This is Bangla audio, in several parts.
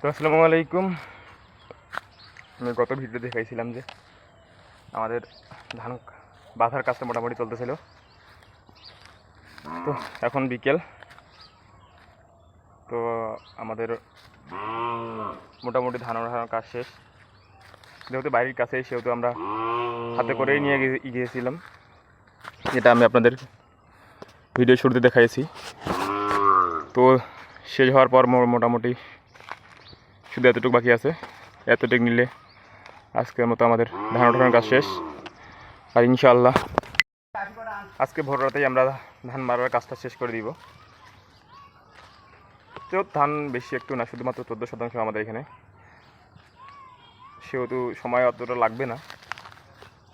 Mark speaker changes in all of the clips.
Speaker 1: তো আসসালামু আলাইকুম। আমি গত ভিডিও দেখাইছিলাম যে আমাদের ধান বাঁধার কাজটা মোটামুটি চলতেছিল। তো এখন বিকেল। তো আমাদের মোটামুটি ধান ওঠানোর কাজ শেষ। যেহেতু বাড়ির কাছে সেহেতু আমরা হাতে করেই নিয়ে গে- গিয়েছিলাম। যেটা আমি আপনাদের ভিডিও শুরুতে দেখাইছি। তো শেষ হওয়ার পর মোটামুটি শুধু এতটুকু বাকি আছে। এতটুকু নিলে আজকের মতো আমাদের ধান ওঠানোর কাজ শেষ। আর ইনশাআল্লাহ আজকে ভোর রাতেই আমরা ধান মারার কাজটা শেষ করে দিব। তো ধান বেশি একটু না, শুধুমাত্র চোদ্দ শতাংশ আমাদের এখানে। সেহেতু সময় অতটা লাগবে না।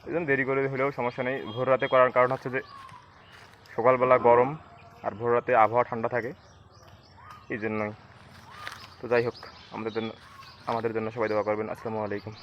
Speaker 1: এই জন্য দেরি করে হলেও সমস্যা নেই। ভোর রাতে করার কারণ হচ্ছে যে, সকালবেলা গরম আর ভোর রাতে আবহাওয়া ঠান্ডা থাকে। এই জন্যই। তো যাই হোক, আমাদের জন্য আমাদের জন্য সবাই দোয়া করবেন। আসসালামু আলাইকুম।